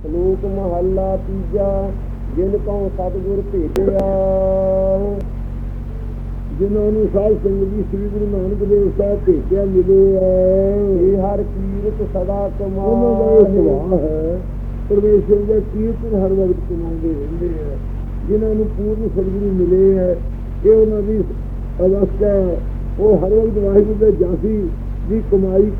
ਸ਼ਲੋਕ ਮਹੱਲਾ ਤੀਜਾ ਜਿਨ ਕਉ ਸਤਿਗੁਰ ਭੇਟਿਆ। ਜਿਨ੍ਹਾਂ ਨੂੰ ਸਾਧ ਸੰਗਤ ਜੀ ਸ੍ਰੀ ਗੁਰੂ ਨਾਨਕ ਦੇਵ ਸਾਹਿਬ ਭੇਟਿਆ ਮਿਲੇ ਇਹ ਹੈ ਹਰ ਕੀਰਤ ਸਦਾ ਉਹਨਾਂ ਦਾ ਇਹ ਕਮਾਏ ਸੁਭਾਅ ਹੈ ਪਰਮੇਸ਼ਰ ਦਾ ਕੀਰਤਨ ਹਰ ਵਕਤ ਕਮਾਉਂਦੇ ਰਹਿੰਦੇ ਹੈ ਜਿਨ੍ਹਾਂ ਨੂੰ ਪੂਰਨ ਸਤਿਗੁਰੂ ਮਿਲੇ ਹੈ ਇਹ ਉਹਨਾਂ ਦੀ ਅਵਸਥਾ ਉਹ ਹਰ ਵਕਤ ਵਾਹਿਗੁਰੂ ਦੇ ਜਾਸੀ ਦੀ ਕਮਾਈ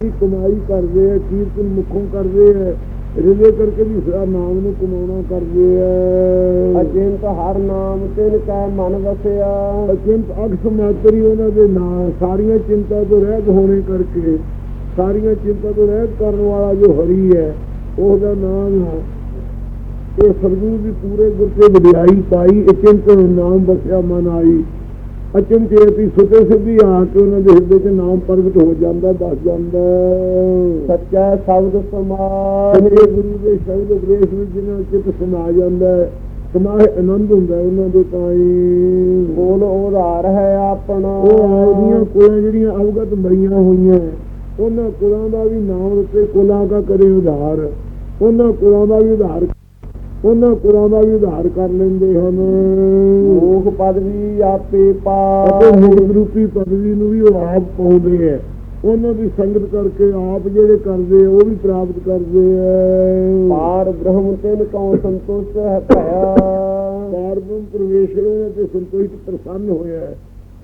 ਦੀ ਕਮਾਈ ਕਰਦੇ ਹੈ ਕੀਰਤਨ ਮੁਖੋਂ ਕਰਦੇ ਹੈ ਰਿਲੇ ਕਰਕੇ ਵੀ ਸਦਾ ਨਾਮ ਨੂੰ ਕਮਾਉਣਾ ਕਰਦੇ ਹੈ ਅਜਿੰਤ ਹਰ ਨਾਮ ਤਿਨ ਕੈ ਮਨ ਵਸਿਆ। ਅਚਿੰਤ ਅਕਸ ਮਾਤਰੀ ਉਹਨਾਂ ਦੇ ਨਾਂ ਸਾਰੀਆਂ ਚਿੰਤਾ ਤੋਂ ਰਹਿਤ ਹੋਣੇ ਕਰਕੇ ਸਾਰੀਆਂ ਚਿੰਤਾ ਤੋਂ ਰਹਿਤ ਕਰਨ ਵਾਲਾ ਜੋ ਹਰੀ ਹੈ ਉਹਦਾ ਨਾਮ ਹੈ ਇਹ ਸਰਗੁਰੂ ਦੀ ਪੂਰੇ ਗੁਰ ਤੇ ਵਡਿਆਈ ਪਾਈ ਅਚਿੰਤ ਨਾਮ ਬਸਿਆ ਮਨ ਆਈ। ਅਚਿੰਤ ਇਹ ਸੁਤੇ ਸਿੱਧੀ ਆ ਕੇ ਉਹਨਾਂ ਦੇ ਹਿਰਦੇ 'ਚ ਨਾਮ ਪ੍ਰਗਟ ਹੋ ਜਾਂਦਾ ਦੱਸ ਜਾਂਦਾ। ਸੱਚਾ ਸ਼ਬਦ ਸਮਾਏ ਸੱਚੇ ਗੁਰੂ ਦੇ ਸ਼ਬਦ ਉਪਦੇਸ਼ ਵਿੱਚ ਜਿਹਨਾਂ ਚਿੱਤ ਸਮਾ ਜਾਂਦਾ ਹੈ ਸਮਾਏ ਆਨੰਦ ਹੁੰਦਾ ਉਹਨਾਂ ਦੇ ਤਾਈ ਬੋਲ ਉਧਾਰ ਹੈ ਆਪਣਾ। ਉਹ ਆਉਂਦੀਆਂ ਕੋਲਾਂ ਜਿਹੜੀਆਂ ਅਵਗਤ ਮਰੀਆਂ ਹੋਈਆਂ ਉਹਨਾਂ ਕੁਲਾਂ ਦਾ ਵੀ ਨਾਮ ਉੱਤੇ ਕੁਲਾਂ ਦਾ ਕਰੇ ਉਧਾਰ। ਉਹਨਾਂ ਕੁਲਾਂ ਦਾ ਵੀ ਉਧਾਰ ਉਹਨਾਂ ਕੁਲਾਂ ਦਾ ਵੀ ਉਧਾਰ ਕਰ ਲੈਂਦੇ ਹਨ। ਮੋਖ ਪਦਵੀ ਆਪੇ ਅਤੇ ਪਾਏ ਮੁਕਤ ਰੂਪੀ ਪਦਵੀ ਨੂੰ ਵੀ ਉਹ ਆਪ ਪਾਉਂਦੇ ਹੈ। ਉਹਨਾਂ ਦੀ ਸੰਗਤ ਕਰਕੇ ਆਪ ਜਿਹੜੇ ਕਰਦੇ ਉਹ ਵੀ ਪ੍ਰਾਪਤ ਕਰਦੇ ਹੈ ਪਾਰ ਬ੍ਰਹਮ ਤਿਨ ਕਉ ਸੰਤੁਸ਼ਟ ਹੈ ਭਇਆ। ਪਾਰਬ੍ਰਹਮ ਪਰਮੇਸ਼ਰ ਉਹਨਾਂ ਤੇ ਸੰਤੁਸ਼ਟ ਪ੍ਰਸੰਨ ਹੋਇਆ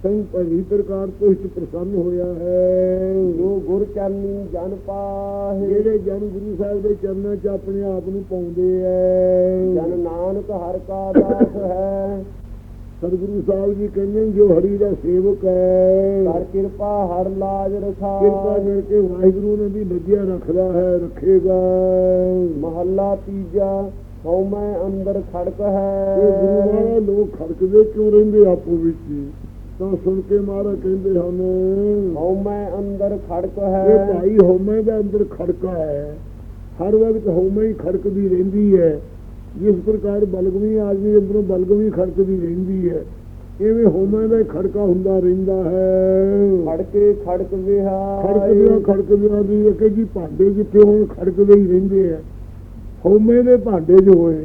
ਹੈ ਸੰਗ ਪਵਿੱਤਰਕਾਰ ਤੋਂ ਇਸ ਪ੍ਰਸੰਨ ਹੋਇਆ ਹੈ। ਜੋ ਗੁਰ ਚਰਨੀ ਜਨ ਪਾਹੇ। ਜਿਹੜੇ ਜਨ ਗੁਰੂ ਸਾਹਿਬ ਦੇ ਚਰਨਾਂ 'ਚ ਆਪਣੇ ਆਪ ਨੂੰ ਪਾਉਂਦੇ ਐ। ਜਨ ਨਾਨਕ ਹਰ ਕਾ ਦਾਸ ਹੈ। ਸਤਿਗੁਰੂ ਸਾਹਿਬ ਜੀ ਕਹਿੰਦੇ ਨੇ, ਜੋ ਹਰੀ ਦਾ ਸੇਵਕ ਹੈ ਕਰ ਕਿਰਪਾ ਹਰ ਲਾਜ ਰਖਾ। ਕਿਰਪਾ ਕਰਕੇ ਵਾਹਿਗੁਰੂ ਉਹਨਾਂ ਦੀ ਲੱਗਿਆ ਰੱਖਦਾ ਹੈ ਰੱਖੇਗਾ। ਮਹੱਲਾ ਤੀਜਾ ਹਉ ਮੈਂ ਅੰਦਰ ਖੜਕ ਇਹ ਹੈ ਗੁਰੂ ਮਹਾਰਾਜ ਲੋਕ ਖੜਕਦੇ ਕਿਉਂ ਰਹਿੰਦੇ ਆਪੋ ਵਿੱਚ? ਤਾਂ ਸੁਣ ਕੇ ਮਹਾਰਾਜ ਕਹਿੰਦੇ ਹਨ ਹਉ ਮੈਂ ਅੰਦਰ ਖੜਕ ਇਹ ਹੈ ਭਾਈ ਹਉਮੈ ਦਾ ਅੰਦਰ ਖੜਕਾ ਹੈ। ਹਰ ਵਕਤ ਹਉਮੈ ਹੀ ਖੜਕਦੀ ਰਹਿੰਦੀ ਹੈ। ਜਿਸ ਪ੍ਰਕਾਰ ਬਲਗਮੀ ਆਦਮੀ ਅੰਦਰੋਂ ਬਲਗਮੀ ਖੜਕਦੀ ਰਹਿੰਦੀ ਹੈ ਐਵੇਂ ਹਉਮੈ ਦਾ ਖੜਕਾ ਹੁੰਦਾ ਰਹਿੰਦਾ ਹੈ। ਖੜਕੇ ਖੜਕ ਵਿਹਾ ਖੜਕਦਿਆਂ ਖੜਕਦਿਆਂ ਦੀ ਇੱਕ ਜੀ ਭਾਂਡੇ ਜਿੱਥੇ ਹੋਣ ਖੜਕਦੇ ਹੀ ਰਹਿੰਦੇ ਆ। ਹਉਮੈ ਦੇ ਭਾਂਡੇ ਜੋ ਹੋਏ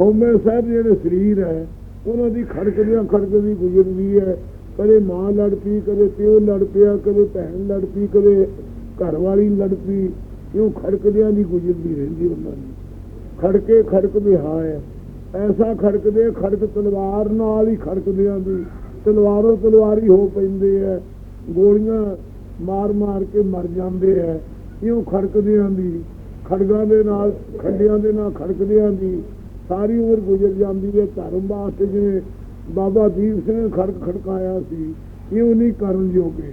ਹਉਮੈ ਸਾਹਿਬ ਜਿਹੜੇ ਸਰੀਰ ਹੈ ਉਹਨਾਂ ਦੀ ਖੜਕਦਿਆਂ ਖੜਕਦੀ ਗੁਜ਼ਰਦੀ ਹੈ। ਕਦੇ ਮਾਂ ਲੜ ਪਈ, ਕਦੇ ਪਿਓ ਲੜ ਪਿਆ, ਕਦੇ ਭੈਣ ਲੜ ਪਈ, ਕਦੇ ਘਰ ਵਾਲੀ ਲੜ ਪਈ। ਇਉਂ ਖੜਕਦਿਆਂ ਦੀ ਗੁਜ਼ਰਦੀ ਰਹਿੰਦੀ ਉਹਨਾਂ ਦੀ। ਖੜਕੇ ਖੜਕਦੇ ਹਾਂ ਐਸਾ ਖੜਕਦੇ ਖੜਕ ਤਲਵਾਰ ਨਾਲ ਹੀ ਖੜਕਦਿਆਂ ਦੀ। ਤਲਵਾਰੋਂ ਤਲਵਾਰੀ ਹੋ ਪੈਂਦੇ ਹੈ ਗੋਲੀਆਂ ਮਾਰ ਮਾਰ ਕੇ ਮਰ ਜਾਂਦੇ ਹੈ ਇਉਂ ਖੜਕਦਿਆਂ ਦੀ, ਖੜਗਾਂ ਦੇ ਨਾਲ, ਖੰਡਿਆਂ ਦੇ ਨਾਲ ਖੜਕਦਿਆਂ ਦੀ। ਸਾਰੀ ਉਮਰ ਗੁਜ਼ਰ ਜਾਂਦੀ ਹੈ ਧਰਮ ਵਾਸਤੇ, ਜਿਵੇਂ ਬਾਬਾ ਦੀਪ ਸਿੰਘ ਨੇ ਖੜਕ ਖੜਕਾਇਆ ਸੀ ਇਉਂ ਨਹੀਂ ਕਰਨ ਜੋਗੇ?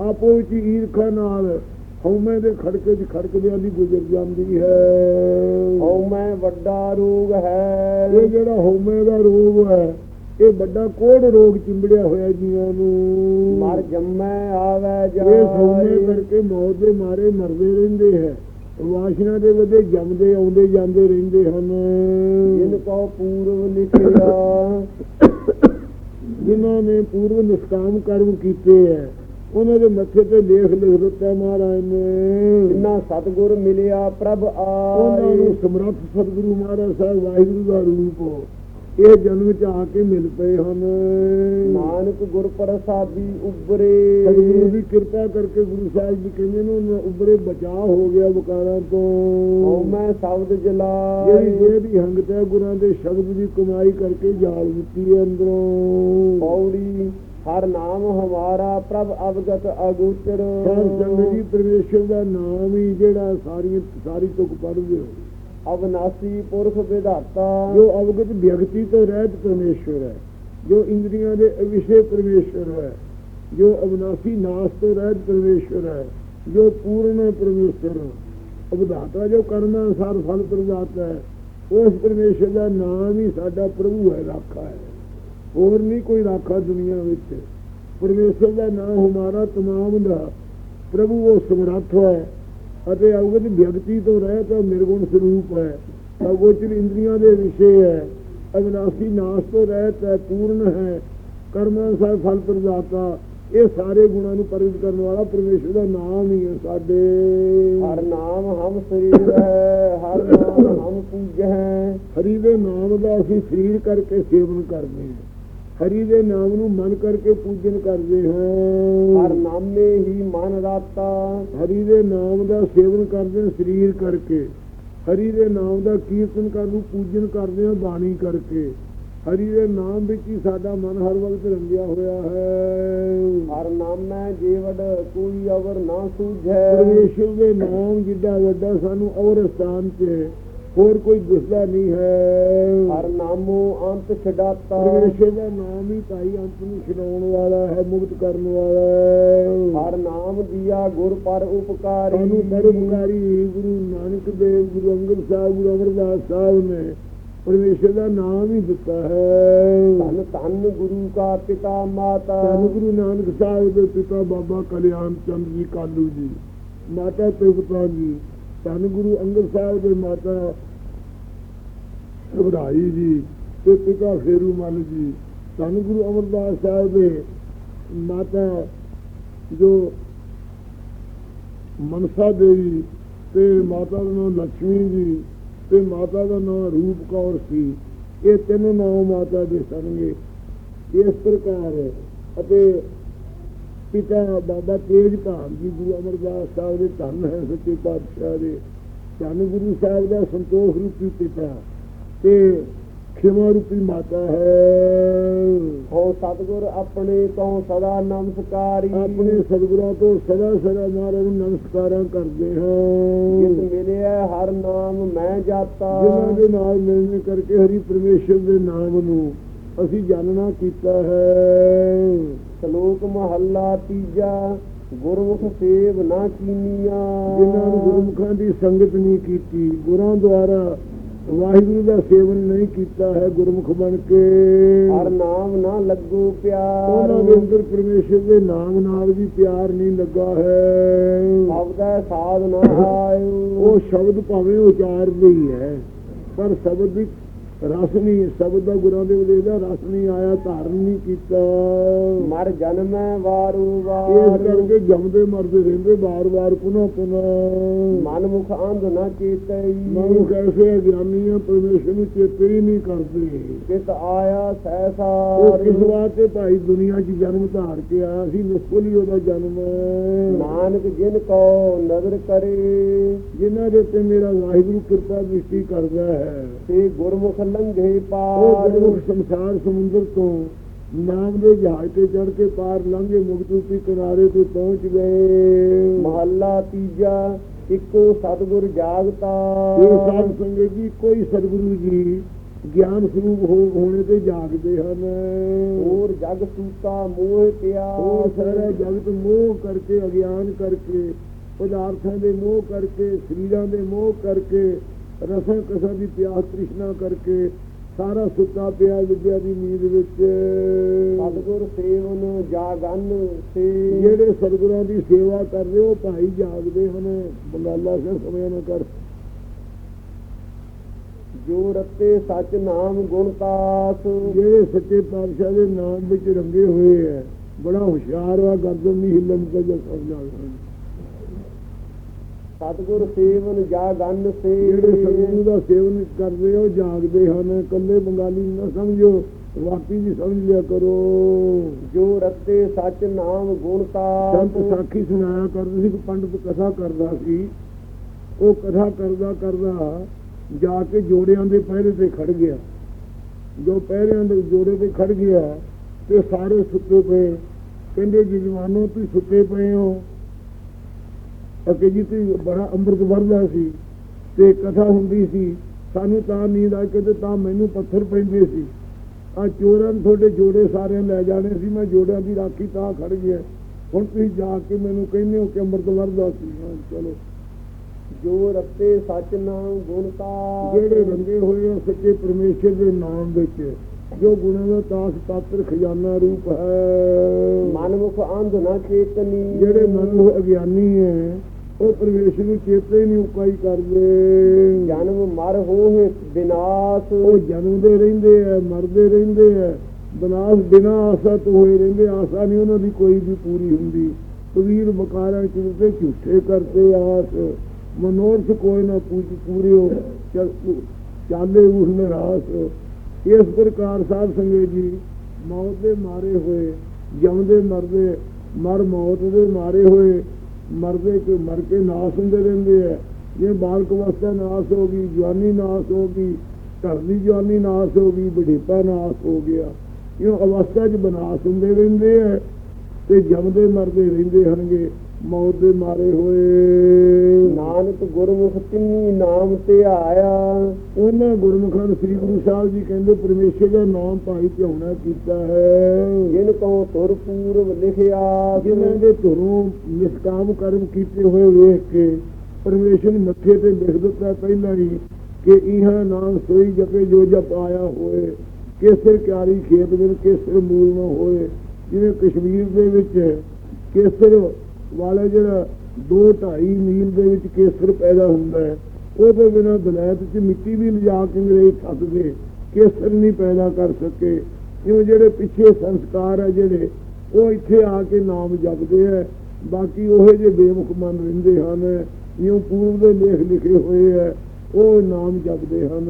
ਆਪੋ ਵਿੱਚ ਈਰਖਾ ਨਾਲ ਹਉਮੈ ਦੇ ਖੜਕੇ ਦੀ ਖੜਕਦਿਆਂ ਦੀ ਗੁਜ਼ਰ ਜਾਂਦੀ ਹੈ। ਹਉ ਮੈਂ ਵੱਡਾ ਰੋਗ ਇਹ ਹੈ ਜਿਹੜਾ ਹਉਮੈ ਦਾ ਰੋਗ ਹੈ ਇਹ ਵੱਡਾ ਕੋੜ ਰੋਗ ਚਿੰਬੜਿਆ ਹੋਇਆ ਜੀਵਾਂ ਨੂੰ। ਮਰ ਜੰਮੈ ਆਵੈ ਇਹ ਹਉਮੈ ਜਾਏ। ਕਰਕੇ ਮੌਤ ਦੇ ਮਾਰੇ ਮਰਦੇ ਰਹਿੰਦੇ ਹੈ। ਵਾਸ਼ਨਾ ਦੇ ਵਧੇ ਜੰਮਦੇ ਆਉਂਦੇ ਜਾਂਦੇ ਰਹਿੰਦੇ ਹਨ। ਜਿਨ ਕੋ ਪੂਰਵ ਲਿਖਿਆ ਜਿਨ੍ਹਾਂ ਨੇ ਪੂਰਵ ਨਿਸ਼ਕਾਮ ਕਰਮ ਕੀਤੇ ਹੈ ਉਹਨਾਂ ਦੇ ਮੱਥੇ ਤੇ ਲੇਖ ਲਿਖ ਦਿੱਤਾ ਮਹਾਰਾਜ ਨੇ। ਜਿਨਾ ਸਤਗੁਰ ਮਿਲਿਆ ਪ੍ਰਭ ਉਹਨਾਂ ਨੂੰ ਆਏ। ਸਮਰੱਥ ਸਤਿਗੁਰੂ ਮਹਾਰਾਜ ਸਾਹਿਬ ਵਾਹਿਗੁਰੂ ਦਾ ਰੂਪ ਇਹ ਜਨਮ ਚ ਆ ਕੇ ਮਿਲ ਪਏ ਹਨ। ਨਾਨਕ ਗੁਰ ਪ੍ਰਸਾਦੀ ਉਬਰੇ ਸਤਿਗੁਰੂ ਦੀ ਕਿਰਪਾ ਕਰਕੇ ਗੁਰੂ ਸਾਹਿਬ ਜੀ ਕਹਿੰਦੇ ਨੇ ਉਬਰੇ ਬਚਾ ਹੋ ਗਿਆ ਵਿਕਾਰਾਂ ਹਉ ਤੋਂ ਮੈਂ ਸ਼ਬਦ ਜਿਹੜੀ ਜਲਾਏ ਦੇਹ ਦੀ ਹੰਗਤ ਹੈ ਗੁਰਾਂ ਦੇ ਸ਼ਬਦ ਦੀ ਕਮਾਈ ਕਰਕੇ ਜਾਲ ਦਿੱਤੀ ਹੈ ਅੰਦਰੋਂ। ਪੌੜੀ ਹਰ ਨਾਮ ਹਮਾਰਾ ਪ੍ਰਭ ਅਵਗਤ ਅਗੋਚਰ। ਸੰਗਤ ਜੀ ਪਰਮੇਸ਼ਰ ਦਾ ਨਾਮ ਹੀ ਜਿਹੜਾ ਸਾਰੀ ਸਾਰੀ ਤੁਕ ਪੜਦੇ ਹੋ। ਅਵਨਾਸੀ ਪੁਰਖ ਵਿਧਾਤਾ। ਜੋ ਅਵਗਤ ਵਿਅਕਤੀ ਤੋਂ ਰਹਿਤ ਪਰਮੇਸ਼ਰ ਹੈ, ਜੋ ਇੰਦਰੀਆਂ ਦੇ ਵਿਸ਼ੇ ਪਰਮੇਸ਼ਰ ਹੈ, ਜੋ ਅਬਨਾਸੀ ਨਾਸ ਤੋਂ ਰਹਿਤ ਪਰਮੇਸ਼ਰ ਹੈ, ਜੋ ਪੂਰਨ ਪਰਮੇਸ਼ਰ ਅਵਧਾਤਾ ਜੋ ਕਰਮ ਅਨੁਸਾਰ ਫਲ ਪ੍ਰਦਾਤਾ ਹੈ, ਉਸ ਪਰਮੇਸ਼ਰ ਦਾ ਨਾਮ ਹੀ ਸਾਡਾ ਪ੍ਰਭੂ ਹੈ, ਰਾਖਾ ਹੈ। ਹੋਰ ਨਹੀਂ ਕੋਈ ਰਾਖਾ ਦੁਨੀਆ ਵਿੱਚ। ਪਰਮੇਸ਼ਰ ਦਾ ਨਾਮ ਹਮਾਰਾ ਤਮਾਮ ਦਾ ਪ੍ਰਭੂ ਉਹ ਸਮਰੱਥ ਹੈ। ਅਤੇ ਅਵਗਤ ਵਿਅਕਤੀ ਤੋਂ ਰਹਿਤ ਹੈ ਨਿਰਗੁਣ ਸਰੂਪ ਹੈ। ਅਗੋਚਰ ਇੰਦਰੀਆਂ ਦੇ ਵਿਸ਼ੇ ਹੈ। ਅਵਿਨਾਸ਼ੀ ਨਾਸ ਤੋਂ ਰਹਿਤ ਹੈ ਪੂਰਨ ਹੈ। ਕਰਮ ਅਨੁਸਾਰ ਫਲ ਪ੍ਰਦਾਤਾ। ਇਹ ਸਾਰੇ ਗੁਣਾਂ ਨੂੰ ਪ੍ਰਗਟ ਕਰਨ ਵਾਲਾ ਪਰਮੇਸ਼ਰ ਦਾ ਨਾਮ ਹੀ ਹੈ ਸਾਡੇ। ਹਰ ਨਾਮ ਹਮ ਸਰੀਰ ਹੈ ਹਰ ਨਾਮ ਪੂਜਹਿ ਹਰੀ ਦੇ ਨਾਮ ਦਾ ਅਸੀਂ ਸਰੀਰ ਕਰਕੇ ਸੇਵਨ ਕਰਦੇ ਹਾਂ। ਹਰੀ ਦੇ ਨਾਮ ਨੂੰ ਮਨ ਕਰਕੇ ਪੂਜਨ ਕਰਦੇ ਹਰ ਹਾਂ ਨਾਮੇ ਹੀ ਮਨ ਰਾਤਾ। ਹਰੀ ਦੇ ਨਾਮ ਦਾ ਸੇਵਨ ਕਰਦੇ ਹਾਂ ਸਰੀਰ ਕਰਕੇ। ਹਰੀ ਦੇ ਨਾਮ ਦਾ ਕੀਰਤਨ ਕਰਨ ਨੂੰ ਪੂਜਨ ਕਰਦੇ ਹਾਂ ਬਾਣੀ ਕਰਕੇ। ਹਰੀ ਦੇ ਨਾਮ ਵਿੱਚ ਹੀ ਸਾਡਾ ਮਨ ਹਰ ਵਕਤ ਰੰਗਿਆ ਹੋਇਆ ਹੈ। ਹਰ ਨਾਮੈ ਜੀਵੜ ਕੋਈ ਅਵਰ ਨਾ ਸੂਝੈ। ਪਰਮੇਸ਼ਰ ਦੇ ਨਾਮ ਜਿੱਡਾ ਵੱਡਾ ਸਾਨੂੰ ਔਰ ਸਥਾਨ ਤੇ ਹੋਰ ਕੋਈ ਦਿਸਦਾ ਨਹੀਂ ਹੈ। ਹਰ ਨਾਮੋ ਅੰਤ ਛਡਾਤਾ। ਪਰਮੇਸ਼ਰ ਦਾ ਨਾਮ ਹੀ ਭਾਈ ਅੰਤ ਨੂੰ ਛਡਾਉਣ ਵਾਲਾ ਹੈ ਮੁਕਤ ਕਰਨ ਵਾਲਾ ਹੈ। ਹਰ ਨਾਮ ਦੀਆ ਗੁਰ ਪਰ ਉਪਕਾਰੀ। ਸਾਨੂੰ ਪਰਮਕਾਰੀ ਗੁਰੂ ਨਾਨਕ ਦੇਵ ਗੁਰੂ ਅੰਗਦ ਸਾਹਿਬ ਗੁਰੂ ਅਮਰਦਾਸ ਸਾਹਿਬ ਨੇ ਪਰਮੇਸ਼ਰ ਦਾ ਨਾਮ ਹੀ ਦਿੱਤਾ ਹੈ। ਧੰਨ ਧੰਨ ਗੁਰੂ ਕਾ ਪਿਤਾ ਮਾਤਾ। ਧੰਨ ਗੁਰੂ ਨਾਨਕ ਸਾਹਿਬ ਦੇ ਪਿਤਾ ਬਾਬਾ ਕਲਿਆਣ ਚੰਦ ਜੀ ਕਾਲੂ ਜੀ ਮਾਤਾ ਤ੍ਰਿਪਤਾ ਜੀ ਧੰਨ ਗੁਰੂ ਅੰਗਦ ਸਾਹਿਬ ਦੇ ਮਾਤਾ ਘਬਰਾਈ ਜੀ ਤੇ ਪਿਤਾ ਫੇਰੂ ਮਲ ਜੀ, ਧੰਨ ਗੁਰੂ ਅਮਰਦਾਸ ਸਾਹਿਬ ਦੇ ਮਾਤਾ ਜੋ ਮਨਸਾ ਦੇਵੀ ਤੇ ਮਾਤਾ ਦਾ ਨਾਮ ਲక్ష్ਮੀ ਜੀ ਤੇ ਮਾਤਾ ਦਾ ਨਾਮ ਰੂਪ ਕੌਰ ਸੀ, ਇਹ ਤਿੰਨ ਨਾਮ ਮਾਤਾ ਦੇ ਸਨਗੇ ਇਸ ਪ੍ਰਕਾਰ ਅਤੇ ਪਿਤਾ ਬਾਬਾ ਤੇਜ ਭਾਨ ਜੀ ਗੁਰੂ ਅਮਰਦਾਸ ਸਾਹਿਬ ਦੇ ਧੰਨ ਹੈ ਸੱਚੇ ਪਾਤਸ਼ਾਹ ਦੇ ਧੰਨ ਗੁਰੂ ਸਾਹਿਬ ਦਾ ਸੰਤੋਖ ਰੂਪੀ ਪਿਤਾ ਤੇ ਖਿਮਾ ਰੂਪੀ ਮਾਤਾ ਹੈ। ਹੋ ਸਤਿਗੁਰ ਆਪਣੇ ਤੋਂ ਸਦਾ ਨਮਸਕਾਰੀ। ਆਪਣੇ ਸਤਿਗੁਰਾਂ ਤੋਂ ਸਦਾ ਸਦਾ ਮਹਾਰਾਜ ਨੂੰ ਨਮਸਕਾਰਾਂ ਕਰਦੇ ਜਿਸ ਹਾਂ ਮਿਲਿਆ ਹਰ ਨਾਮ ਮੈਂ ਜਾਤਾ ਜਿਨ੍ਹਾਂ ਦੇ ਨਾਲ ਮਿਲਣ ਕਰਕੇ ਹਰੀ ਪਰਮੇਸ਼ਰ ਦੇ ਨਾਮ ਨੂੰ ਅਸੀਂ ਜਾਣਨਾ ਕੀਤਾ ਹੈ। ਸ਼ਲੋਕ ਮਹੱਲਾ ਤੀਜਾ ਗੁਰਮੁਖ ਸੇਵ ਨਾ ਕੀਨੀਆਂ। ਜਿਨ੍ਹਾਂ ਨੂੰ ਗੁਰਮੁਖਾਂ ਦੀ ਸੰਗਤ ਨਹੀਂ ਕੀਤੀ ਗੁਰਾਂ ਦੁਆਰਾ ਵਾਹਿਗੁਰੂ ਦਾ ਸੇਵਨ ਨਹੀਂ ਕੀਤਾ ਹੈ ਗੁਰਮੁਖ ਬਣ ਕੇ। ਹਰ ਨਾਮ ਨਾ ਲੱਗੋ ਪਿਆਰ। ਉਹਨਾਂ ਦੇ ਅੰਦਰ ਪਰਮੇਸ਼ਰ ਦੇ ਨਾਮ ਨਾਲ ਵੀ ਪਿਆਰ ਨਹੀਂ ਲੱਗਾ ਹੈ। ਸਬਦੈ ਸਾਧ ਨਾ ਆਇਓ। ਉਹ ਸ਼ਬਦ ਭਾਵੇਂ ਉਚਾਰਦੇ ਹੀ ਹੈ ਪਰ ਸ਼ਬਦ ਦੀ ਰਸ ਨਹੀਂ ਸ਼ਬਦ ਦਾ ਗੁਰਾਂ ਦੇ ਵੇਲੇ ਦਾ ਰਸ ਨਹੀਂ ਆਇਆ ਧਾਰਨ ਨਹੀਂ ਕੀਤਾ। ਮਰ ਜਨਮੈ ਵਾਰੂ ਇਸ ਵਾਰ। ਕਰਕੇ ਜੰਮਦੇ ਮਰਦੇ ਰਹਿੰਦੇ ਬਾਰ-ਬਾਰ ਪੁਨः ਪੁਨः ਮਨ ਮੁਖ ਅੰਧ ਨਾ ਚੇਤਈ ਮਨੁੱਖ ਐਸੇ ਅਗਿਆਨੀ ਆ ਪਰਮੇਸ਼ਰ ਨੂੰ ਚੇਤੇ ਹੀ ਨਹੀਂ ਕਰਦੇ। ਕਿਤ ਆਇਆ ਉਹ ਸਹਿਸਾਰ ਕਿਸ ਵਾਸਤੇ ਭਾਈ ਦੁਨੀਆ 'ਚ ਜਨਮ ਧਾਰ ਕੇ ਆਇਆ ਸੀ ਨਿਸਕੁਲ ਉਹਦਾ ਜਨਮ। ਨਾਨਕ ਜਿਨ ਕੋ ਨਦਰ ਕਰੇ। ਜਿਨ੍ਹਾਂ ਦੇ ਉੱਤੇ ਮੇਰਾ ਵਾਹਿਗੁਰੂ ਕਿਰਪਾ ਦ੍ਰਿਸ਼ਟੀ ਕਰਦਾ ਹੈ। ਤੇ ਗੁਰਮੁਖ ਲੰਘੇ ਪਾਰ। ਗੁਰਮੁਖ ਸੰਸਾਰ ਸਮੁੰਦਰ ਤੋਂ ਨਾਮ ਦੇ ਜਹਾਜ਼ ਤੇ ਚੜ ਕੇ ਪਾਰ ਲੰਘੇ ਮੁਕਤ ਰੂਪੀ ਕਿਨਾਰੇ ਤੇ ਪਹੁੰਚ ਗਏ। ਮਹੱਲਾ ਤੀਜਾ ਇੱਕੋ ਸਤਿਗੁਰ ਜਾਗਤਾ। ਇਹ ਸਾਧ ਸੰਗਤ ਜੀ ਕੋਈ ਸਤਿਗੁਰੂ ਜੀ ਗਿਆਨ ਸਰੂਪ ਹੋਣੇ ਤੇ ਜਾਗਦੇ ਹਨ। ਹੋਰ ਜਗ ਸੂਤਾ ਮੋਹ ਪਿਆ। ਹੋਰ ਸਾਰਾ ਜਗਤ ਮੋਹ ਕਰਕੇ ਅਗਿਆਨ ਕਰਕੇ ਪਦਾਰਥਾਂ ਦੇ ਮੋਹ ਕਰਕੇ ਸਰੀਰਾਂ ਦੇ ਮੋਹ ਕਰਕੇ ਰਸਾਂ ਕਸਾਂ ਦੀ ਪਿਆਸ ਤ੍ਰਿਸ਼ਨਾ ਕਰਕੇ ਸਾਰਾ ਸੁੱਤਾ ਪਿਆ ਵਿਦਿਆ ਦੀ ਨੀਂਦ ਵਿੱਚ। ਸਤਿਗੁਰ ਸੇਵਨ ਜਾਗਨ ਸੇ ਜਿਹੜੇ ਸਤਿਗੁਰਾਂ ਦੀ ਸੇਵਾ ਕਰ ਰਹੇ ਉਹ ਭਾਈ ਜਾਗਦੇ ਹਨ। ਬੰਗਾਲਾ ਸੇ ਸਮਿਆ ਨਾ ਕਰ। ਜੋ ਰਤੇ ਸਚ ਨਾਮ ਗੁਣ ਤਾਸ ਜਿਹੜੇ ਸੱਚੇ ਪਾਤਸ਼ਾਹ ਦੇ ਨਾਮ ਵਿੱਚ ਰੰਗੇ ਹੋਏ ਹੈ ਬੜਾ ਹੁਸ਼ਿਆਰ ਵਾ ਗਰਦਨ ਨਹੀਂ ਹਿੱਲਣ ਤੇ ਜੋ ਸਭ ਨਾਲ ਸਤਿਗੁਰ ਸੇਵਨ ਜਾਗਨ ਸੇ। ਜਿਹੜੇ ਸਤਿਗੁਰੂ ਦਾ ਸੇਵਨ ਕਰਦੇ ਹੋ ਜਾਗਦੇ ਹਨ ਕੱਲੇ ਬੰਗਾਲੀ ਨਾ ਸਮਝੋ ਵਾਕੀ ਵੀ ਸਮਝ ਲਿਆ ਕਰੋ। ਜੋ ਰਤੇ ਸਚ ਨਾਮ ਗੁਣ ਤਾਸ ਸੰਤ ਸਾਖੀ ਸੁਣਾਇਆ ਕਰਦੇ ਸੀ ਕਿ ਪੰਡਤ ਕਥਾ ਕਰਦਾ ਸੀ। ਉਹ ਕਥਾ ਕਰਦਾ ਕਰਦਾ ਜਾ ਕੇ ਜੋੜਿਆਂ ਦੇ ਪਹਿਰੇ ਤੇ ਖੜ ਗਿਆ। ਜੋ ਪਹਿਰਿਆਂ ਦੇ ਜੋੜੇ ਤੇ ਖੜ ਗਿਆ ਤੇ ਸਾਰੇ ਸੁੱਤੇ ਪਏ। ਕਹਿੰਦੇ ਜੀ ਜਵਾਨੋ ਤੁਸੀਂ ਸੁੱਤੇ ਪਏ ਹੋ। ਅਕੇ ਜੀ ਤੇ ਬੜਾ ਅੰਮ੍ਰਿਤ ਵਰਦਾ ਸੀ ਤੇ ਕਥਾ ਹੁੰਦੀ ਸੀ ਸਾਨੂੰ ਤਾਂ ਨੀਂਦ ਆ ਕੇ ਤੇ ਤਾਂ ਮੈਨੂੰ ਪੱਥਰ ਪੈਂਦੇ ਸੀ। ਆ ਚੋਰਾਂ ਤੁਹਾਡੇ ਜੋੜੇ ਸਾਰੇ ਲੈ ਜਾਣੇ ਸੀ ਮੈਂ ਜੋੜਿਆਂ ਦੀ ਰਾਖੀ ਤਾਂ ਖੜ ਗਿਆ ਹੁਣ ਤੁਸੀਂ ਜਾ ਕੇ ਮੈਨੂੰ ਕਹਿੰਦੇ ਹੋ ਕਿ ਅੰਮ੍ਰਿਤ ਵਰਦਾ ਸੀ। ਹਾਂ ਚਲੋ। ਜੋ ਰਤੇ ਸਚ ਨਾਮ ਗੁਣ ਤਾਸ ਜਿਹੜੇ ਰੰਗੇ ਹੋਏ ਆ ਸੱਚੇ ਪਰਮੇਸ਼ਰ ਦੇ ਨਾਮ ਵਿੱਚ ਜੋ ਗੁਣਾਂ ਦਾ ਤਾਸ ਪਾਤਰ ਖਜ਼ਾਨਾ ਰੂਪ ਹੈ। ਮਨ ਮੁਖ ਅੰਧ ਨਾ ਚੇਤਨੀ। ਜਿਹੜੇ ਮਨ ਨੂੰ ਅਗਿਆਨੀ ਹੈ ਉਹ ਪਰਮੇਸ਼ਰ ਨੂੰ ਚੇਤੇ ਹੀ ਨਹੀਂ ਉਕਾਈ ਕਰਦੇ। ਜਨਮ ਮਰ ਹੋਏ ਵਿਨਾਸ਼ ਉਹ ਜਨਮਦੇ ਰਹਿੰਦੇ ਆ ਮਰਦੇ ਰਹਿੰਦੇ ਆ ਬਨਾਸ ਬਿਨਾ ਆਸਾ ਤੋਂ ਹੋਏ ਰਹਿੰਦੇ ਆਸਾ ਨਹੀਂ ਉਹਨਾਂ ਦੀ ਕੋਈ ਵੀ ਪੂਰੀ ਹੁੰਦੀ। ਕਬੀਰ ਬਕਾਰਾਂ ਚਿਰਤੇ ਝੂਠੇ ਕਰਤੇ ਆਸ। ਮਨੋਰਥ ਕੋਈ ਨਾ ਪੂਜ ਪੂਰਿਓ ਚਲ ਚਾਲੇ ਉਸ ਨਿਰਾਸ। ਇਸ ਪ੍ਰਕਾਰ ਸਾਧ ਸੰਗਤ ਜੀ ਮੌਤ ਦੇ ਮਾਰੇ ਹੋਏ ਜਿਉਂਦੇ ਮਰਦੇ ਮਰ ਮੌਤ ਦੇ ਮਾਰੇ ਹੋਏ ਮਰਦੇ ਕਿ ਮਰ ਕੇ ਨਾਸ ਹੁੰਦੇ ਰਹਿੰਦੇ ਆ। ਜੇ ਬਾਲਕ ਅਵਸਥਾ ਨਾਸ ਹੋ ਗਈ, ਜਵਾਨੀ ਨਾਸ ਹੋ ਗਈ, ਘਰ ਦੀ ਜਵਾਨੀ ਨਾਸ ਹੋ ਗਈ ਬੁਢੇਪਾ ਨਾਸ ਹੋ ਗਿਆ। ਇਹ ਅਵਸਥਾ 'ਚ ਬਨਾਸ ਹੁੰਦੇ ਰਹਿੰਦੇ ਆ ਤੇ ਜੰਮਦੇ ਮਰਦੇ ਰਹਿੰਦੇ ਹਨਗੇ ਮੌਤ ਦੇ ਮਾਰੇ ਹੋਏ। ਨਾਨਕ ਗੁਰਮੁਖ ਤਿੰਨੀ ਨਾਮ ਤੇ ਆਇਆ। ਉਹਨਾਂ ਗੁਰਮੁਖਾਂ ਨੂੰ ਸ੍ਰੀ ਗੁਰੂ ਸਾਹਿਬ ਜੀ ਕਹਿੰਦੇ ਪਰਮੇਸ਼ਰ ਦਾ ਨਾਮ ਭਾਈ ਧਿਆਉਣਾ ਕੀਤਾ ਹੈ। ਜਿਨ ਕਉ ਤੁਰ ਪੂਰਵ ਲਿਖਿਆ ਜਿਨ੍ਹਾਂ ਦੇ ਧੁਰੋਂ ਨਿਸ਼ਕਾਮ ਕਰਮ ਕੀਤੇ ਹੋਏ ਵੇਖ ਕੇ ਪਰਮੇਸ਼ਰ ਨੇ ਮੱਥੇ ਤੇ ਲਿਖ ਦਿੱਤਾ ਪਹਿਲਾਂ ਹੀ ਕਿ ਇਹ ਨਾਮ ਸੋਈ ਜਪੇ ਜੋ ਜਪ ਆਇਆ ਹੋਏ। ਕੇਸਰ ਕਿਆਰੀ ਖੇਤ ਵਿੱਚ ਕੇਸਰ ਮੂਲ ਨਾ ਹੋਏ। ਜਿਵੇਂ ਕਸ਼ਮੀਰ ਦੇ ਵਿੱਚ ਕੇਸਰ ਵਾਲਾ ਜਿਹੜਾ 2.5 ਮੀਲ ਦੇ ਵਿੱਚ ਕੇਸਰ ਪੈਦਾ ਹੁੰਦਾ ਹੈ, ਉਹਦੇ ਬਿਨਾਂ ਦਲੈਤ 'ਚ ਮਿੱਟੀ ਵੀ ਲਿਜਾ ਕੇ ਅੰਗਰੇਜ਼ ਥੱਕਦੇ ਕੇਸਰ ਨਹੀਂ ਪੈਦਾ ਕਰ ਸਕੇ। ਕਿਉਂ ਜਿਹੜੇ ਪਿੱਛੇ ਸੰਸਕਾਰ ਹੈ ਜਿਹੜੇ, ਉਹ ਇੱਥੇ ਆ ਕੇ ਨਾਮ ਜਪਦੇ ਆ। ਬਾਕੀ ਉਹ ਜੇ ਬੇਮੁਖ ਮਨ ਰਹਿੰਦੇ ਹਨ, ਜਿਉਂ ਪੂਰਵ ਦੇ ਲੇਖ ਲਿਖੇ ਹੋਏ ਆ। ਉਹ ਨਾਮ ਜਪਦੇ ਹਨ।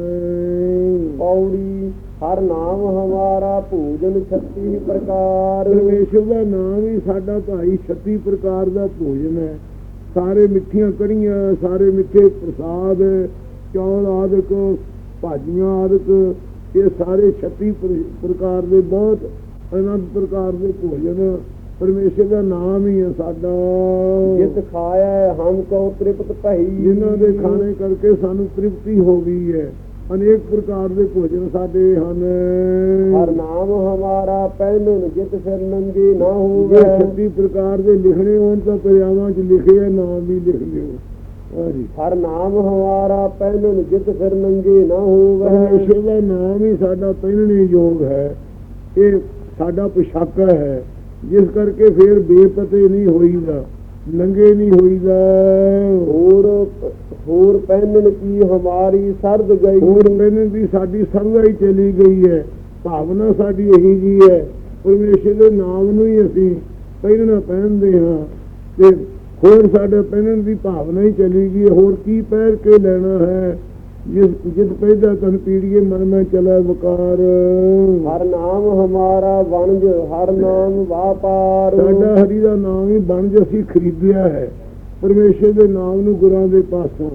ਪੌੜੀ ਹਰ ਨਾਮ ਹਮਾਰਾ ਭੋਜਨ 36 ਪ੍ਰਕਾਰ। ਪਰਮੇਸ਼ਰ ਦਾ ਨਾਮ ਹੀ ਸਾਡਾ ਭਾਈ 36 ਪ੍ਰਕਾਰ ਦਾ ਭੋਜਨ ਹੈ। ਸਾਰੇ ਮਿੱਠੀਆਂ ਕੜੀਆਂ ਸਾਰੇ ਮਿੱਠੇ ਪ੍ਰਸਾਦ ਚੌਲ ਆਦਿਕ ਭਾਜੀਆਂ ਆਦਿਕ ਇਹ ਸਾਰੇ 36 ਪ੍ਰ- ਪ੍ਰਕਾਰ ਦੇ ਬਹੁਤ ਅਨੰਤ ਪ੍ਰਕਾਰ ਦੇ ਭੋਜਨ ਪਰਮੇਸ਼ਰ ਦਾ ਨਾਮ ਹੀ ਹੈ ਸਾਡਾ। ਜਿਤ ਖਾਇਆ ਹਮ ਕਉ ਤ੍ਰਿਪਤ ਭਈ। ਜਿਨ੍ਹਾਂ ਦੇ ਖਾਣੇ ਕਰਕੇ ਸਾਨੂੰ ਤ੍ਰਿਪਤੀ ਹੋ ਗਈ ਹੈ। ਅਨੇਕ ਪ੍ਰਕਾਰ ਦੇ ਭੋਜਨ ਸਾਡੇ ਹਨ। ਹਰ ਨਾਮ ਹਮਾਰਾ ਪਹਿਨਨ ਜਿਤ ਫਿਰ ਨੰਗੇ ਨਾ ਹੋਵੇ। 36 ਪ੍ਰਕਾਰ ਦੇ ਲਿਖਣੇ ਹੋਣ ਤਾਂ ਪਰਿਆਵਾਂ 'ਚ ਲਿਖੇ ਆ ਨਾਮ ਵੀ ਲਿਖ ਲਿਓ। ਹਰ ਨਾਮ ਹਮਾਰਾ ਪਹਿਨਨ ਜਿਤ ਫਿਰ ਨੰਗੇ ਨਾ ਹੋਵੇ। ਪਰਮੇਸ਼ਰ ਦਾ ਨਾਮ ਹੀ ਸਾਡਾ ਪਹਿਨਣੇ ਯੋਗ ਹੈ। ਇਹ ਸਾਡਾ ਪੁਸ਼ਾਕਾ ਹੈ। ਜਿਸ ਕਰਕੇ ਫਿਰ ਬੇਪਤੇ ਨਹੀਂ ਹੋਈਦਾ ਨੰਗੇ ਨਹੀਂ ਹੋਈਦਾ। ਹੋਰ ਹੋਰ ਪਹਿਨਨ ਕੀ ਹਮਾਰੀ ਸਰਦ ਗਈ। ਹੋਰ ਪਹਿਨਣ ਦੀ ਸਾਡੀ ਸਰਦਾ ਹੀ ਚਲੀ ਗਈ ਹੈ। ਭਾਵਨਾ ਸਾਡੀ ਇਹੀ ਜੀ ਹੈ। ਪਰਮੇਸ਼ਰ ਦੇ ਨਾਮ ਨੂੰ ਹੀ ਅਸੀਂ ਪਹਿਨਣਾ ਪਹਿਨਦੇ ਹਾਂ। ਤੇ ਹੋਰ ਸਾਡੇ ਪਹਿਨਣ ਦੀ ਭਾਵਨਾ ਹੀ ਚਲੀ ਗਈ ਹੈ। ਹੋਰ ਕੀ ਪਹਿਰ ਕੇ ਲੈਣਾ ਹੈ? ਜਿਸ ਜਿਤ ਪੈਦਾ ਤਨ ਪੀੜੀਏ ਮਨ ਮੈਂ ਚਲਾ ਵਕਾਰ। ਹਰ ਨਾਮ ਹਮਾਰਾ ਵਣਜ ਹਰ ਨਾਮ ਵਾਪਾਰ। ਸਾਡਾ ਹਰੀ ਦਾ ਨਾਮ ਹੀ ਬਣਜ ਅਸੀਂ ਖਰੀਦਿਆ ਹੈ। ਪਰਮੇਸ਼ਰ ਦੇ ਨਾਮ ਨੂੰ ਗੁਰਾਂ ਦੇ ਪਾਸੋਂ।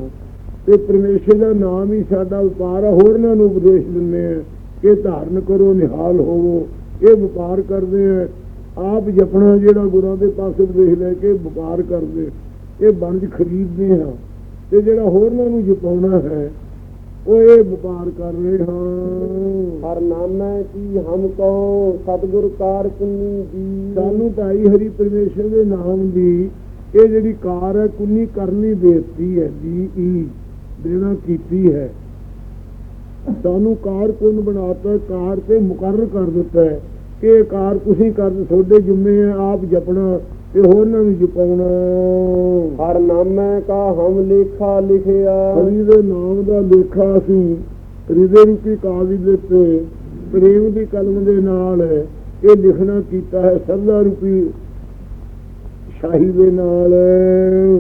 ਤੇ ਪਰਮੇਸ਼ਰ ਦਾ ਨਾਮ ਹੀ ਸਾਡਾ ਵਪਾਰ ਆ ਹੋਰਨਾਂ ਨੂੰ ਉਪਦੇਸ਼ ਦਿੰਦੇ ਆ ਕਿ ਧਾਰਨ ਕਰੋ ਨਿਹਾਲ ਹੋਵੋ ਇਹ ਵਪਾਰ ਕਰਦੇ ਆ। ਆਪ ਜਪਣਾ ਜਿਹੜਾ ਗੁਰਾਂ ਦੇ ਪਾਸੇ ਉਪਦੇਸ਼ ਲੈ ਕੇ ਵਪਾਰ ਕਰਦੇ ਇਹ ਬਣਜ ਖਰੀਦਦੇ ਹਾਂ ਤੇ ਜਿਹੜਾ ਹੋਰਨਾਂ ਨੂੰ ਜਪਾਉਣਾ ਹੈ ਇਹ ਵਪਾਰ ਕਰ ਰਹੇ। ਹਾਂ ਹਰ ਨਾਮੈ ਕੀ ਹਮ ਕੋ ਸਤਿਗੁਰ ਕਾਰ ਕੁੰਨੀ ਦੀ। ਸਾਨੂੰ ਭਾਈ ਹਰੀ ਪਰਮੇਸ਼ਰ ਦੇ ਨਾਮ ਦੀ ਇਹ ਜਿਹੜੀ ਕਾਰ ਹੈ ਕੁੰਨੀ ਕਰਨੀ ਦੇਤੀ ਹੈ ਦੀ ਈ ਦੇਣਾ ਕੀਤੀ ਹੈ। ਸਾਨੂੰ ਕਾਰ ਕੁੰਨ ਬਣਾਤਾ ਕਾਰ ਤੇ ਮੁਕਰਰ ਕਰ ਦਿੱਤਾ ਹੈ ਕਿ ਇਹ ਕਾਰ ਤੁਸੀਂ ਕਰ ਤੁਹਾਡੇ ਜੁਮੇ ਆਪ ਜਪਣਾ। ਤੇ ਹੋਰਨਾਂ ਨੂੰ ਜਪਾਉਣਾ। ਹਰ ਨਾਮੈ ਕਾ ਹਮ ਲੇਖਾ ਲਿਖਿਆ। ਹਰੀ ਦੇ ਨਾਮ ਦਾ ਲੇਖਾ ਅਸੀਂ ਹਿਰਦੇ ਰੂਪੀ ਕਾਗਜ਼ ਦੇ ਉੱਤੇ ਪ੍ਰੇਮ ਦੀ ਕਲਮ ਦੇ ਨਾਲ ਇਹ ਲਿਖਣਾ ਕੀਤਾ ਹੈ ਸਰਦਾ ਰੂਪੀ ਸ਼ਾਹੀ ਦੇ ਨਾਲ।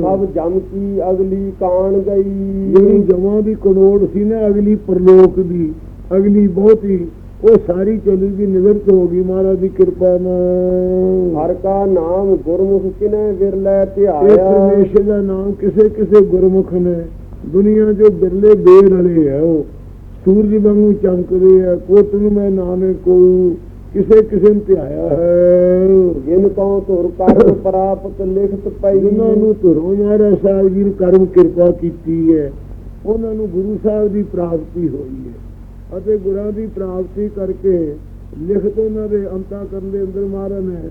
ਸਭ ਜਮ ਕੀ ਅਗਲੀ ਕਾਣ ਗਈ। ਜਿਹੜੀ ਜਮਾਂ ਦੀ ਕਨੋੜ ਸੀ ਨਾ ਅਗਲੀ ਪਰਲੋਕ ਦੀ ਅਗਲੀ ਬਹੁਤੀ ਉਹ ਸਾਰੀ ਚਲੀ ਗਈ ਨਿਵਰਤ ਹੋ ਗਈ ਮਹਾਰਾਜ ਦੀ ਕਿਰਪਾ ਨਾਲ। ਹਰ ਕਾ ਨਾਮ ਗੁਰਮੁਖ ਕਿਨੇ ਵਿਰਲੇ ਇਹ ਧਿਆਇਆ ਪਰਮੇਸ਼ਰ ਦਾ ਨਾਮ ਕਿਸੇ ਕਿਸੇ ਗੁਰਮੁਖ ਨੇ। ਦੁਨੀਆ ਜੋ ਬਿਰਲੇ ਬੇਰ ਵਾਲੇ ਆ ਉਹ। ਸੂਰਜ ਵਾਂਗੂ ਚਮਕਦੇ ਆ ਕੋਟ ਨੂੰ ਮੈਂ ਨਾਮੇ ਕੋ ਕਿਸੇ ਕਿਸੇ ਨੂੰ ਧਿਆਇਆ ਹੈ। ਜਿਨ ਕਉ ਧੁਰ ਕਰਮ ਪ੍ਰਾਪਤ ਲਿਖਤ ਪਈ। ਜਿਨ੍ਹਾਂ ਨੂੰ ਧਰੋਂ ਮਹਾਰਾਜ ਸਾਹਿਬ ਜੀ ਨੇ ਕਰਮ ਕਿਰਪਾ ਕੀਤੀ ਹੈ ਉਹਨਾਂ ਨੂੰ ਗੁਰੂ ਸਾਹਿਬ ਦੀ ਪ੍ਰਾਪਤੀ ਹੋਈ ਹੈ। ਅਤੇ ਗੁਰਾਂ ਦੀ ਪ੍ਰਾਪਤੀ ਕਰਕੇ ਲਿਖਤ ਉਹਨਾਂ ਦੇ ਅੰਤਾ ਕਰਨ ਦੇ ਅੰਦਰ ਮਹਾਰਾਜ ਨੇ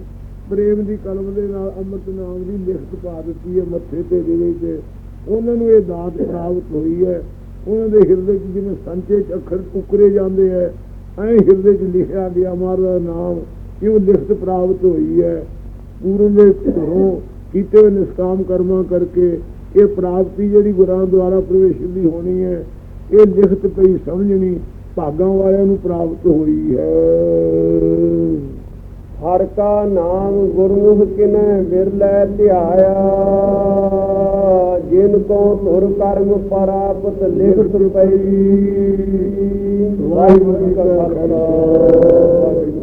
ਪ੍ਰੇਮ ਦੀ ਕਲਮ ਦੇ ਨਾਲ ਅੰਮ੍ਰਿਤ ਨਾਮ ਦੀ ਲਿਖਤ ਪਾ ਦਿੱਤੀ ਹੈ ਮੱਥੇ ਤੇ ਦੇ ਤੇ ਉਹਨਾਂ ਨੂੰ ਇਹ ਦਾਤ ਪ੍ਰਾਪਤ ਹੋਈ ਹੈ। ਉਹਨਾਂ ਦੇ ਹਿਰਦੇ 'ਚ ਜਿਵੇਂ ਸੰਚੇ 'ਚ ਅੱਖਰ ਉਕਰੇ ਜਾਂਦੇ ਹੈ, ਐ ਹਿਰਦੇ 'ਚ ਲਿਖਿਆ ਗਿਆ ਮਹਾਰਾਜ ਦਾ ਨਾਮ ਕਿਉਂ ਲਿਖਤ ਪ੍ਰਾਪਤ ਹੋਈ ਹੈ। ਪੂਰਨ ਦੇ ਘਰੋਂ ਕੀਤੇ ਹੋਏ ਨਿਸ਼ਕਾਮ ਕਰਮਾਂ ਕਰਕੇ ਇਹ ਪ੍ਰਾਪਤੀ ਜਿਹੜੀ ਗੁਰਾਂ ਦੁਆਰਾ ਪ੍ਰਵੇਸ਼ ਦੀ ਹੋਣੀ ਹੈ, ਇਹ ਲਿਖਤ ਪਈ ਸਮਝਣੀ ਭਾਗਾਂ ਵਾਲਿਆਂ ਨੂੰ ਪ੍ਰਾਪਤ ਹੋਈ ਹੈ। ਹਰ ਕਾ ਨਾਮ ਗੁਰਮੁਖ ਕਿਨੇ ਵਿਰਲੇ ਧਿਆਇਆ। ਜਿਨ ਕੋ ਧੁਰ ਕਰਮ ਪ੍ਰਾਪਤ ਲਿਖਤ ਪਈ। ਵਾਹਿਗੁਰੂ ਕਾ ਖਾਲਸਾ।